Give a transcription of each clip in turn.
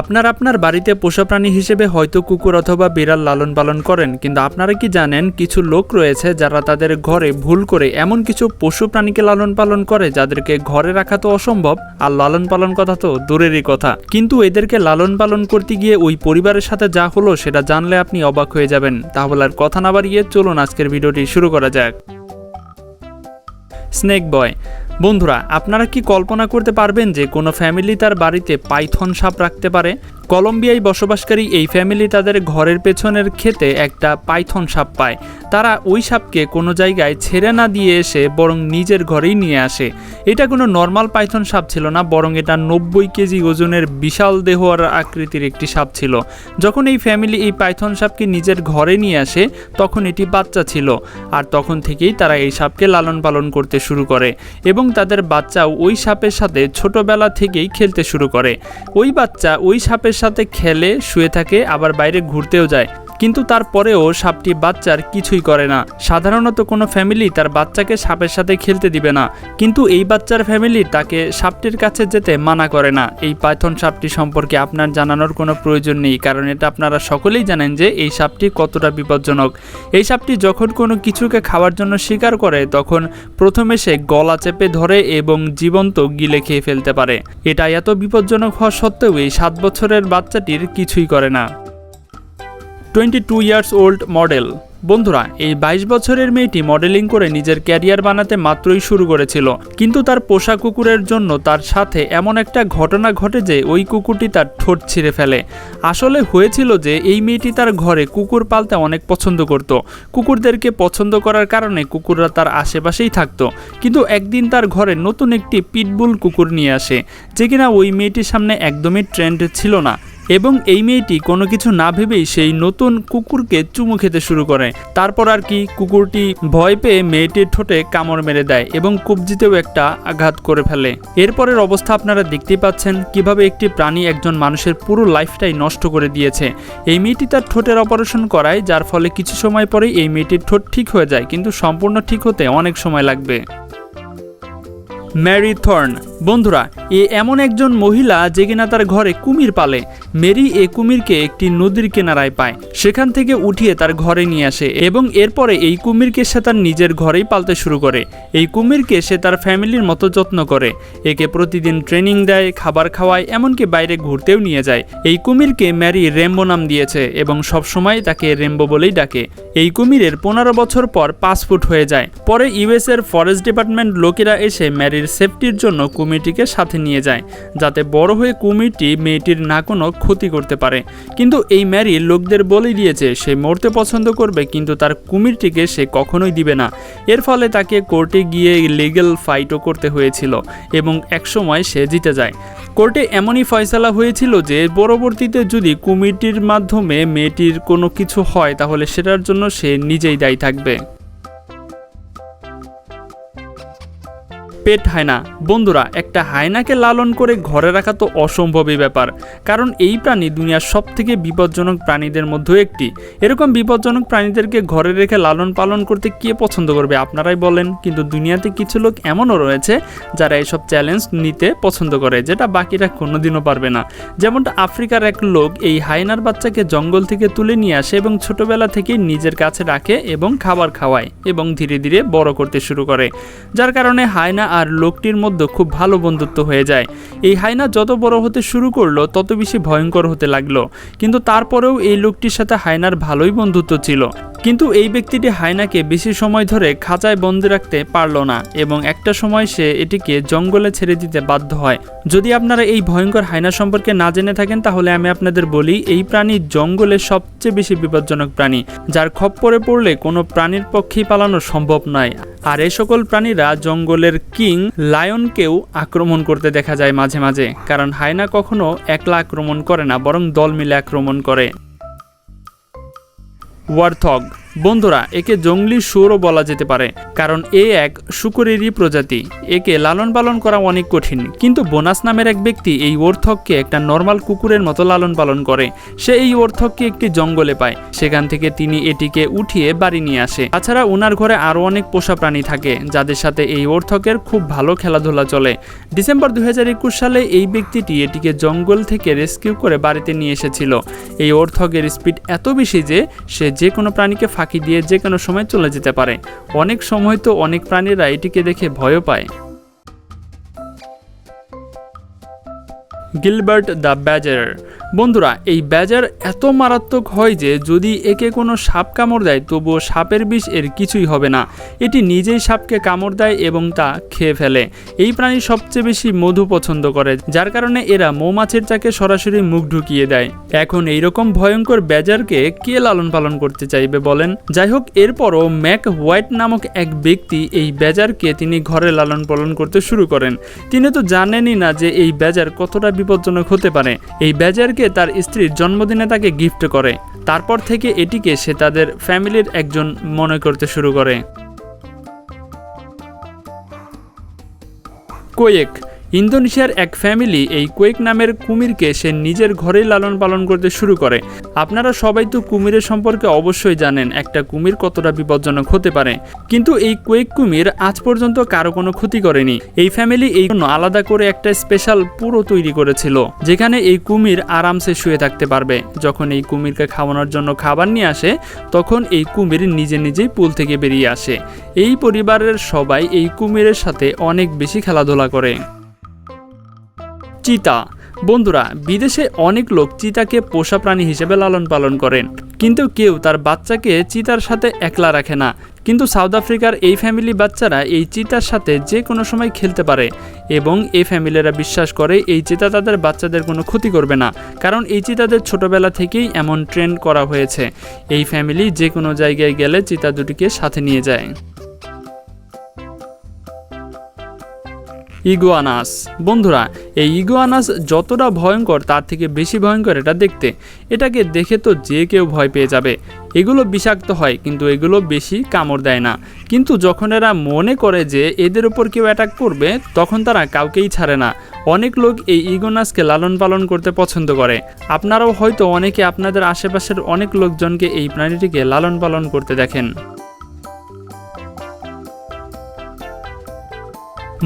আপনার আপনার বাড়িতে পোষা প্রাণী হিসেবে হয়তো কুকুর অথবা বিড়াল লালন পালন করেন, কিন্তু আপনারা কি জানেন কিছু লোক রয়েছে যারা তাদের ঘরে ভুল করে এমন কিছু পশু প্রাণীকে লালন পালন করে যাদেরকে ঘরে রাখা তো অসম্ভব আর লালন পালন কথা তো দূরেরই কথা। কিন্তু এদেরকে লালন পালন করতে গিয়ে ওই পরিবারের সাথে যা হলো সেটা জানলে আপনি অবাক হয়ে যাবেন। তাহলে আর কথা না বাড়িয়ে চলুন আজকের ভিডিওটি শুরু করা যাক। স্নেক বয় বন্ধুরা, আপনারা কি কল্পনা করতে পারবেন যে কোনো ফ্যামিলি তার বাড়িতে পাইথন সাপ রাখতে পারে? কলম্বিয়ায় বসবাসকারী এই ফ্যামিলি তাদের ঘরের পেছনের ক্ষেতে একটা পাইথন সাপ পায়। তারা ওই সাপকে কোনো জায়গায় ছেড়ে না দিয়ে এসে বরং নিজের ঘরেই নিয়ে আসে। এটা কোনো নর্মাল পাইথন সাপ ছিল না, বরং এটা নব্বই কেজি ওজনের বিশাল দেহ আর আকৃতির একটি সাপ ছিল। যখন এই ফ্যামিলি এই পাইথন সাপকে নিজের ঘরে নিয়ে আসে, তখন এটি বাচ্চা ছিল। আর তখন থেকেই তারা এই সাপকে লালন পালন করতে শুরু করে এবং তাদের বাচ্চাও ওই সাপের সাথে ছোটবেলা থেকেই খেলতে শুরু করে। ওই বাচ্চা ওই সাপের সাথে খেলে শুয়ে থাকে আবার বাইরে ঘুরতেও যায়। কিন্তু তারপরেও সাপটি বাচ্চার কিছুই করে না। সাধারণত কোনো ফ্যামিলি তার বাচ্চাকে সাপের সাথে খেলতে দিবে না। কিন্তু এই বাচ্চার ফ্যামিলি তাকে সাপটির কাছে যেতে মানা করে না। এই পাইথন সাপটি সম্পর্কে আপনার জানানোর কোনো প্রয়োজন নেই, কারণ এটা আপনারা সকলেই জানেন যে এই সাপটি কতটা বিপজ্জনক। এই সাপটি যখন কোনো কিছুকে খাওয়ার জন্য শিকার করে, তখন প্রথমে সে গলা চেপে ধরে এবং জীবন্ত গিলে খেয়ে ফেলতে পারে। এটা এত বিপজ্জনক হওয়া সত্ত্বেও এই সাত বছরের বাচ্চাটির কিছুই করে না। Twenty two years old model. বন্ধুরা, এই বাইশ বছরের মেয়েটি মডেলিং করে নিজের ক্যারিয়ার বানাতে মাত্রই শুরু করেছিল। কিন্তু তার পোষা কুকুরের জন্য তার সাথে এমন একটা ঘটনা ঘটে যে ওই কুকুরটি তার ঠোঁট ছিঁড়ে ফেলে। আসলে হয়েছিল যে এই মেয়েটি তার ঘরে কুকুর পালতে অনেক পছন্দ করত। কুকুরদেরকে পছন্দ করার কারণে কুকুররা তার আশেপাশেই থাকতো। কিন্তু একদিন তার ঘরে নতুন একটি পিটবুল কুকুর নিয়ে আসে, যে কিনা ওই মেয়েটির সামনে একদমই ট্রেন্ড ছিল না। এবং এই মেয়েটি কোনো কিছু না ভেবেই সেই নতুন কুকুরকে চুমু খেতে শুরু করে। তারপর আর কি কুকুরটি ভয় পেয়ে মেয়েটির ঠোঁটে কামড় মেরে দেয় এবং কবজিতেও একটা আঘাত করে ফেলে। এরপরের অবস্থা আপনারা দেখতেই পাচ্ছেন কীভাবে একটি প্রাণী একজন মানুষের পুরো লাইফটাই নষ্ট করে দিয়েছে। এই মেয়েটি তার ঠোঁটের অপারেশন করায়, যার ফলে কিছু সময় পরেই এই মেয়েটির ঠোঁট ঠিক হয়ে যায়, কিন্তু সম্পূর্ণ ঠিক হতে অনেক সময় লাগবে। ম্যারি থর্ন বন্ধুরা, এ এমন একজন মহিলা যে কিনা তার ঘরে কুমির পালে। মেরি এ কুমিরকে একটি নদীর কিনারায় পায়। সেখান থেকে উঠিয়ে তার ঘরে নিয়ে আসে এবং এরপরে এই কুমিরকে সে তার নিজের ঘরেই পালতে শুরু করে। এই কুমিরকে সে তার ফ্যামিলির মতো যত্ন করে। একে প্রতিদিন ট্রেনিং দেয়, খাবার খাওয়ায়, এমনকি বাইরে ঘুরতেও নিয়ে যায়। এই কুমিরকে ম্যারি রেম্বো নাম দিয়েছে এবং সবসময় তাকে রেম্বো বলেই ডাকে। এই কুমিরের পনেরো বছর পর পাঁচ ফুট হয়ে যায়। পরে ইউএস এর ফরেস্ট ডিপার্টমেন্ট লোকেরা এসে ম্যারির সেফটির জন্য কুমিরটিকে সাথে নিয়ে যায়, যাতে বড় হয়ে কুমিরটি মেয়েটির না কোনো ক্ষতি করতে পারে। কিন্তু এই ম্যারি লোকদের বলে দিয়েছে, সে মরতে পছন্দ করবে, কিন্তু তার কুমিরটিকে সে কখনোই দিবে না। এর ফলে তাকে কোর্টে গিয়ে লিগ্যাল ফাইটও করতে হয়েছিল এবং একসময় সে জিতে যায়। কোর্টে এমনই ফয়সালা হয়েছিল যে, পরবর্তীতে যদি কুমিরটির মাধ্যমে মেয়েটির কোনো কিছু হয়, তাহলে সেটার জন্য সে নিজেই দায়ী থাকবে। পেট হায়না বন্ধুরা, একটা হায়নাকে লালন করে ঘরে রাখা তো অসম্ভবই ব্যাপার। কারণ এই প্রাণী দুনিয়ার সব থেকে বিপজ্জনক প্রাণীদের মধ্যে একটি। এরকম বিপজ্জনক প্রাণীদেরকে ঘরে রেখে লালন পালন করতে কে পছন্দ করবে আপনারাই বলেন। কিন্তু দুনিয়াতে কিছু লোক এমনও রয়েছে যারা এসব চ্যালেঞ্জ নিতে পছন্দ করে, যেটা বাকিরা কোনোদিনও পারবে না। যেমনটা আফ্রিকার এক লোক এই হায়নার বাচ্চাকে জঙ্গল থেকে তুলে নিয়ে আসে এবং ছোটবেলা থেকেই নিজের কাছে রাখে এবং খাবার খাওয়ায় এবং ধীরে ধীরে বড় করতে শুরু করে। যার কারণে হায়না আর লোকটির মধ্যে খুব ভালো বন্ধুত্ব হয়ে যায়। এই হায়না যত বড় হতে শুরু করল, তত বেশি ভয়ঙ্কর হতে লাগল। কিন্তু তারপরেও এই লোকটির সাথে হায়নার ভালোই বন্ধুত্ব ছিল। কিন্তু এই ব্যক্তিটি হায়নাকে বেশি সময় ধরে খাঁচায় বন্দি রাখতে পারল না এবং একটা সময় সে এটিকে জঙ্গলে ছেড়ে দিতে বাধ্য হয়। যদি আপনারা এই ভয়ঙ্কর হায়না সম্পর্কে না জেনে থাকেন, তাহলে আমি আপনাদের বলি, এই প্রাণী জঙ্গলের সবচেয়ে বেশি বিপজ্জনক প্রাণী, যার খপ্পরে পড়লে কোনো প্রাণীর পক্ষেই পালানো সম্ভব নয়। আর এই সকল প্রাণীরা জঙ্গলের কিং লায়নকেও আক্রমণ করতে দেখা যায় মাঝে মাঝে, কারণ হায়না কখনো একলা আক্রমণ করে না, বরং দল মিলে আক্রমণ করে। ওয়ারথগ বন্ধুরা, একে জঙ্গলি শুয়োরও বলা যেতে পারে, কারণ এ এক শুকুরেরই প্রজাতি। একে লালন পালন করা অনেক কঠিন, কিন্তু বোনাস নামের এক ব্যক্তি এই ওর্থককে একটা নর্মাল কুকুরের মতো লালন পালন করে। সে এই ওর্থককে একটি জঙ্গলে পায়, সেখান থেকে তিনি এটিকে উঠিয়ে বাড়ি নিয়ে আসে। তাছাড়া ওনার ঘরে আরও অনেক পোষা প্রাণী থাকে, যাদের সাথে এই ওর্থকের খুব ভালো খেলাধুলা চলে। ডিসেম্বর দুই হাজার একুশ সালে এই ব্যক্তিটি এটিকে জঙ্গল থেকে রেস্কিউ করে বাড়িতে নিয়ে এসেছিল। এই ওর্থকের স্পিড এত বেশি যে সে যে কোনো প্রাণীকে দিয়ে যে কোনো সময় চলে যেতে পারে। অনেক সময় তো অনেক প্রাণীরা এটিকে দেখে ভয়ও পায়। গিলবার্ট দ্য ব্যাজার বন্ধুরা, এই ব্যাজার এত মারাত্মক হয় যে যদি একে কোনো সাপ কামড় দেয়, তবুও সাপের বিষ এর কিছুই হবে না। এটি নিজেই সাপকে কামড় দেয় এবং তা খেয়ে ফেলে। এই প্রাণী সবচেয়ে বেশি মধু পছন্দ করে, যার কারণে এরা মৌমাছির চাকে সরাসরি মুখ ঢুকিয়ে দেয়। এখন এইরকম ভয়ঙ্কর ব্যাজারকে কে লালন পালন করতে চাইবে বলেন? যাই হোক, এরপরও ম্যাক হোয়াইট নামক এক ব্যক্তি এই ব্যাজারকে তিনি ঘরে লালন পালন করতে শুরু করেন। তিনি তো জানেনই না যে এই ব্যাজার কতটা বিপজ্জনক হতে পারে। এই ব্যাজারকে তার স্ত্রীর জন্মদিনে তাকে গিফট করে। তারপর থেকে এটিকে সে তাদের ফ্যামিলির একজন মনে করতে শুরু করে। কোয়েক ইন্দোনেশিয়ার এক ফ্যামিলি এই কোয়েক নামের কুমিরকে সে নিজের ঘরেই লালন পালন করতে শুরু করে। আপনারা সবাই তো কুমিরের সম্পর্কে অবশ্যই জানেন একটা কুমির কতটা বিপজ্জনক হতে পারে। কিন্তু এই কোয়েক কুমির আজ পর্যন্ত কারও কোনো ক্ষতি করেনি। এই ফ্যামিলি এই জন্য আলাদা করে একটা স্পেশাল পুরো তৈরি করেছিল, যেখানে এই কুমির আরামসে শুয়ে থাকতে পারবে। যখন এই কুমিরকে খাওয়ানোর জন্য খাবার নিয়ে আসে, তখন এই কুমির নিজে নিজেই পুল থেকে বেরিয়ে আসে। এই পরিবারের সবাই এই কুমিরের সাথে অনেক বেশি খেলাধুলা করে। চিতা। বন্ধুরা, বিদেশে অনেক লোক চিতাকে পোষা প্রাণী হিসেবে লালন পালন করেন। কিন্তু কেউ তার বাচ্চাকে চিতার সাথে একলা রাখে না। কিন্তু সাউথ আফ্রিকার এই ফ্যামিলি বাচ্চারা এই চিতার সাথে যে কোনো সময় খেলতে পারে এবং এই ফ্যামিলিরা বিশ্বাস করে এই চিতা তাদের বাচ্চাদের কোনো ক্ষতি করবে না। কারণ এই চিতাদের ছোটবেলা থেকেই এমন ট্রেন করা হয়েছে। এই ফ্যামিলি যে কোনো জায়গায় গেলে চিতা দুটিকে সাথে নিয়ে যায়। ইগুয়ানাস। বন্ধুরা, এই ইগুয়ানাস যতটা ভয়ঙ্কর, তার থেকে বেশি ভয়ঙ্কর এটা দেখতে। এটাকে দেখে তো যে কেউ ভয় পেয়ে যাবে। এগুলো বিষাক্ত হয়, কিন্তু এগুলো বেশি কামড় দেয় না। কিন্তু যখন এরা মনে করে যে এদের উপর কেউ অ্যাটাক করবে, তখন তারা কাউকেই ছাড়ে না। অনেক লোক এই ইগোনাসকে লালন পালন করতে পছন্দ করে। আপনারাও হয়তো অনেকে আপনাদের আশেপাশের অনেক লোকজনকে এই প্রাণীটিকে লালন পালন করতে দেখেন।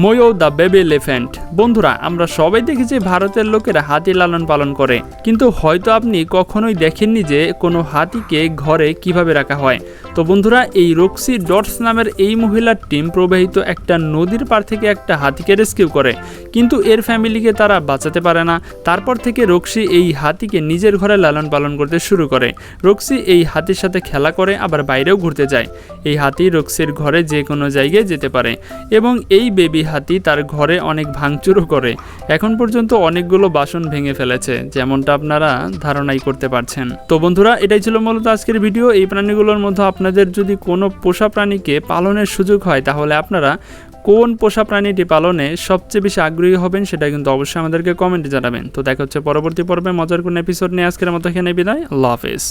ময়ো দ্য বেবি এলিফ্যান্ট। বন্ধুরা, আমরা সবাই দেখেছি ভারতের লোকেরা হাতি লালন পালন করে। কিন্তু হয়তো আপনি কখনোই দেখেননি যে কোনো হাতিকে ঘরে কীভাবে রাখা হয়। তো বন্ধুরা, এই রক্সি ডটস নামের এই মহিলার টিম প্রবাহিত একটা নদীর পার থেকে একটা হাতিকে রেস্কিউ করে। কিন্তু এর ফ্যামিলিকে তারা বাঁচাতে পারে না। তারপর থেকে রক্সি এই হাতিকে নিজের ঘরে লালন পালন করতে শুরু করে। রক্সি এই হাতির সাথে খেলা করে, আবার বাইরেও ঘুরতে যায়। এই হাতি রক্সির ঘরে যে কোনো জায়গায় যেতে পারে। এবং এই বেবি হাতি তার ঘরে অনেক ভাঙচুরও করে। এখন পর্যন্ত অনেকগুলো বাসন ভেঙে ফেলেছে, যেমনটা আপনারা ধারণাই করতে পারছেন। তো বন্ধুরা, এটাই ছিল মূলত আজকের ভিডিও। এই প্রাণীগুলোর মধ্যে আপনাদের যদি কোনো পোষা প্রাণীকে পালনের সুযোগ হয়, তাহলে আপনারা কোন পোষা প্রাণীটি পালনে সবচেয়ে বেশি আগ্রহী হবেন সেটা কিন্তু অবশ্যই আমাদেরকে কমেন্টে জানাবেন। তো দেখা হচ্ছে পরবর্তী পর্বে মজার কোন এপিসোড নিয়ে আজকের মতো এখানে বিদায়। আল্লাহ হাফেজ।